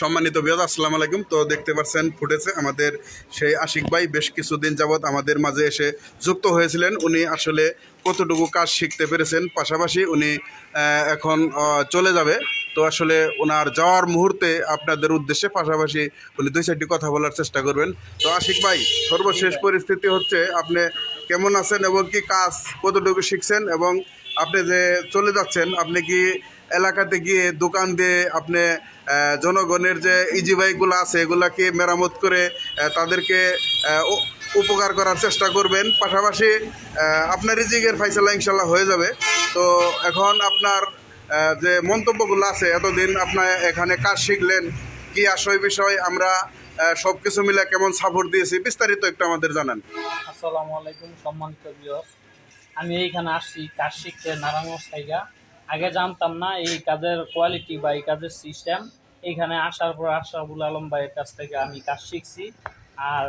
সম্মানিত বিয়দ আসসালামু আলাইকুম। তো দেখতে পাচ্ছেন ফুটেছে আমাদের সেই আশিক ভাই বেশ কিছুদিন যাবৎ আমাদের মাঝে এসে যুক্ত হয়েছিলেন। উনি আসলে কতটুকু কাজ শিখতে পেরেছেন, পাশাপাশি উনি এখন চলে যাবে। তো আসলে ওনার যাওয়ার মুহূর্তে আপনাদের উদ্দেশ্যে পাশাপাশি উনি দুই চারটি কথা বলার চেষ্টা করবেন। তো আশিক ভাই, সর্বশেষ পরিস্থিতি হচ্ছে আপনি কেমন আছেন এবং কি কাজ কতটুকু শিখছেন এবং আপনি যে চলে যাচ্ছেন, আপনি কি এলাকাতে গিয়ে দোকান দিয়ে আপনি জনগণের যে ইজি বাইকগুলো আছে, এগুলাকে মেরামত করে তাদেরকে উপকার করার চেষ্টা করবেন। পাশাপাশি আপনার রিজিকের ফাইসলা ইনশাল্লাহ হয়ে যাবে। তো এখন আপনার যে মন্তব্যগুলো আছে, এতদিন আপনার এখানে কাজ শিখলেন, কি আসয় বিষয়, আমরা সব কিছু মিলে কেমন সাপোর্ট দিয়েছি, বিস্তারিত একটু আমাদের জানান। আসসালামু আলাইকুম, সম্মানিত আমি এইখানে আসছি, কাজ শিখতে নারায়ণগঞ্জ থেকে। আগে জানতাম না এই কাজের কোয়ালিটি বা এই কাজের সিস্টেম এইখানে আসার পর আশরাফুল আলম ভাইয়ের কাছ থেকে আমি কাজ শিখছি। আর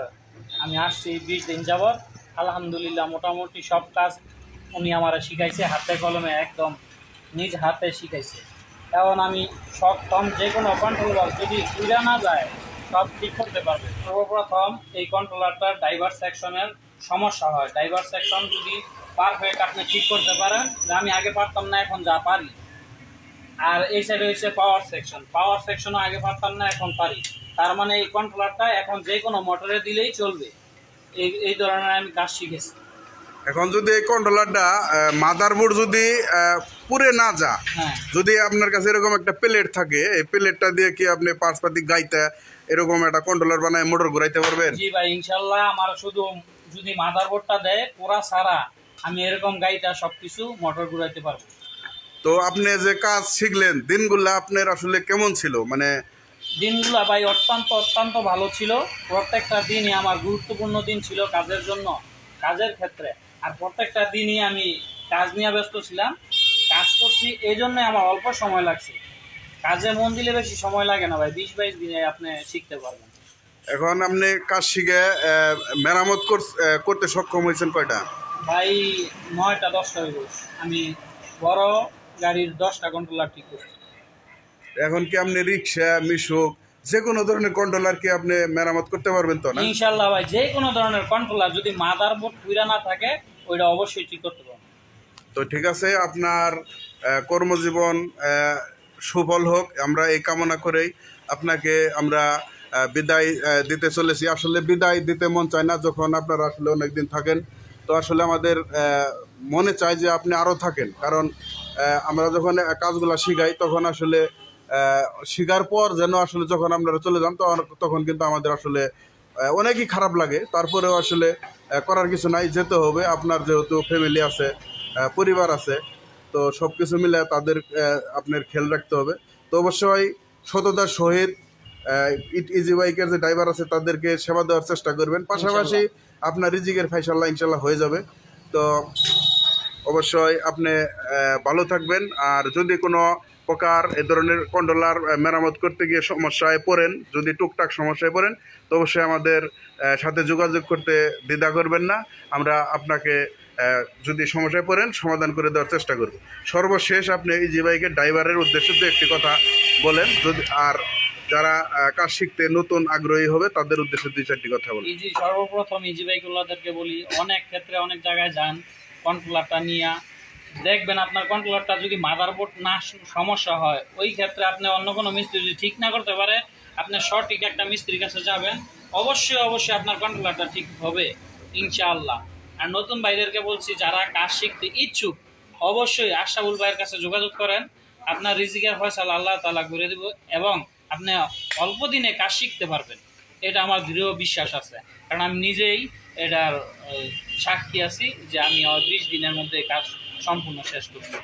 আমি আসছি বিশ দিন যাবৎ। আলহামদুলিল্লাহ, মোটামুটি সব কাজ উনি আমার শিখাইছে, হাতে কলমে একদম নিজ হাতে শিখাইছে। এখন আমি সক্ষম যে কোনো কন্ট্রোল বক্স যদি ঘুরে না যায়, সব ঠিক করতে পারবে। সর্বপ্রথম এই কন্ট্রোলারটার ডাইভার সেকশনের সমস্যা হয়। ডাইভার সেকশন যদি পারফেক্ট আপনি ঠিক করতে পারেন যে আমি আগে পারতাম না এখন যা পারি। আর এই সাইডে হচ্ছে পাওয়ার সেকশন পাওয়ার সেকশনও আগে পারতাম না এখন পারি। তার মানে এই কন্ট্রোলারটা এখন যে কোনো মোটরে দিলেই চলবে। এই এই ধরনের আমি কাজ শিখেছি। এখন যদি এই কন্ট্রোলারটা মাদারবোর্ড যদি পুড়ে না যা হ্যাঁ। যদি আপনার কাছে এরকম একটা প্লেট থাকে এই প্লেটটা দিয়ে কি আপনি পাঁচপাতি গাইতে এরকম একটা কন্ট্রোলার বানায় মোটর ঘুরাইতে পারবেন? জি ভাই ইনশাল্লাহ আমার শুধু যদি মাদারবোর্ডটা দেয় পুরা সারা আমি এরকম গাড়িটা সব কিছু মোটর ঘুরাইতে পারব। তো আপনি যে কাজ শিখলেন দিনগুলো আপনার আসলে কেমন ছিল? মানে দিনগুলো ভাই অত্যন্ত অত্যন্ত ভালো ছিল। প্রত্যেকটা দিনই আমার গুরুত্বপূর্ণ দিন ছিল কাজের জন্য কাজের ক্ষেত্রে। আর প্রত্যেকটা দিনই আমি কাজ নিয়ে ব্যস্ত ছিলাম। কাজ করছি এই জন্যই আমার অল্প সময় লাগছে। কাজে মন দিলে বেশি সময় লাগে না ভাই বিশ বাইশ দিনে আপনি শিখতে পারবেন। এখন আপনি কাজ শিখে মেরামত করতে সক্ষম হয়েছেন কয়টা? ভাই নয়টা দশটা হয়ে। আমি বড় গাড়ির দশটা কন্ট্রোলার ঠিক করছি। এখন কি আপনি রিক্সা মিশুক যে কোনো ধরনের কন্ট্রোলার কি আপনি মেরামত করতে পারবেন তো না? ইনশাল্লাহ ভাই যে কোনো ধরনের কন্ট্রোলার যদি মাদার বোর্ড পুরা না থাকে ওইটা অবশ্যই ঠিক করতে পারব। তো ঠিক আছে আপনার কর্মজীবন সুফল হোক আমরা এই কামনা করেই আপনাকে আমরা বিদায় দিতে চলেছি। আসলে বিদায় দিতে মন চায় না, যখন আপনারা আসলে অনেক দিন থাকেন। তো আসলে আমাদের মনে চায় যে আপনি আরও থাকেন। কারণ আমরা যখন কাজগুলো শিখাই, তখন আসলে শিখার পর যেন আসলে যখন আপনারা চলে যান, তখন তখন কিন্তু আমাদের আসলে অনেকই খারাপ লাগে। তারপরেও আসলে করার কিছু নাই, যেতে হবে। আপনার যেহেতু ফ্যামিলি আছে পরিবার আছে, তো সব কিছু মিলে তাদের আপনার খেয়াল রাখতে হবে। তো অবশ্যই সততার সহিত ইট ইজি বাইকের যে ড্রাইভার আছে তাদেরকে সেবা দেওয়ার চেষ্টা করবেন। পাশাপাশি আপনার রিজিকের ফাইসাল্লাহ ইনশাল্লাহ হয়ে যাবে। তো অবশ্যই আপনি ভালো থাকবেন। আর যদি কোনো প্রকার এ ধরনের কন্ট্রোলার মেরামত করতে গিয়ে সমস্যায় পড়েন যদি টুকটাক সমস্যায় পড়েন তো অবশ্যই আমাদের সাথে যোগাযোগ করতে দ্বিধা করবেন না। আমরা আপনাকে যদি সমস্যায় পড়েন সমাধান করে দেওয়ার চেষ্টা করব। সর্বশেষ আপনি ইজি বাইকের ড্রাইভারের উদ্দেশ্যে একটি কথা বলেন। যদি আর যারা কাজ শিখতে নতুন আগ্রহী হবে, তাদের উদ্দেশ্যে দুই চারটি কথা বলেন। ইজি সর্বপ্রথম ইজি বাইকগুলোদেরকে বলি, অনেক ক্ষেত্রে অনেক জায়গায় যান, কন্ট্রোলারটা নিয়ে। দেখবেন আপনার কন্ট্রোলারটা যদি মাদারবোর্ড না সমস্যা হয়, ওই ক্ষেত্রে আপনি অন্য কোনো মিস্ত্রি যদি ঠিক না করতে পারে, আপনি সঠিক একটা মিস্ত্রির কাছে যাবেন। অবশ্যই অবশ্যই আপনার কন্ট্রোলারটা ঠিক হবে, ইনশাআল্লাহ। আর নতুন ভাইদেরকে বলছি, যারা কাজ শিখতে ইচ্ছুক, অবশ্যই আশাবুল ভাইয়ের কাছে যোগাযোগ করেন। আপনার রিজিকের ফয়সালা আল্লাহ তালা করে দেব এবং আপনি অল্প দিনে কাজ শিখতে পারবেন। এটা আমার দৃঢ় বিশ্বাস আছে। কারণ আমি নিজেই এটার সাক্ষী আছি যে আমি বিশ দিনের মধ্যে কাজ সম্পূর্ণ শেষ করছি।